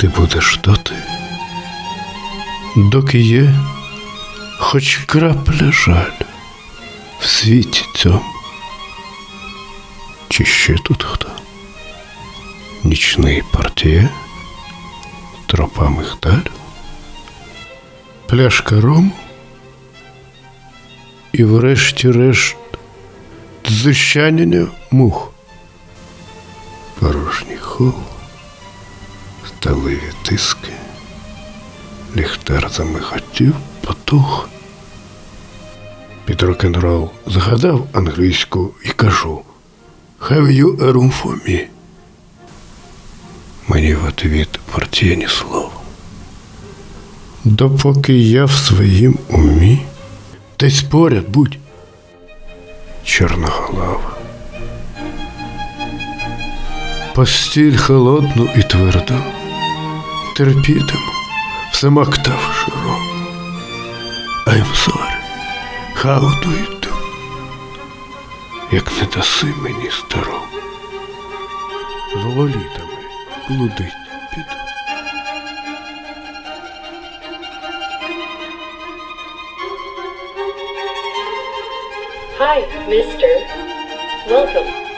ти будеш доти, доки є хоч крапля жаль в світі цьому. Чи ще тут хто? Нічний партіє, тропа мигдаль, пляшка рому і врешті-решт дзищання мух. Порожній хол, сталеві тиски, ліхтар замихотів, потух. Під рок-н-рол згадав англійську і кажу Have you a room for me? Мені в ответ портє ні слова. Допоки я в своїм умі, десь поряд будь чорноголова. Постіль холодну і тверду, терпітиму, все мактав широко. I'm sorry, how do you do? Як не даси мені старо, з лолітами блудить піду. Hi, mister. Welcome.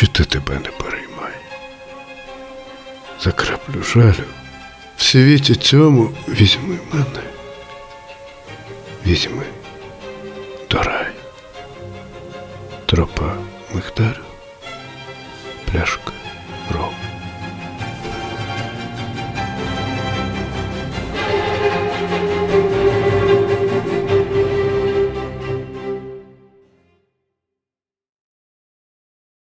Чи ти тебе не переймай? За краплю жалю в світі цьому візьми мене. Візьми до раю. Тропа мигдарю, пляшка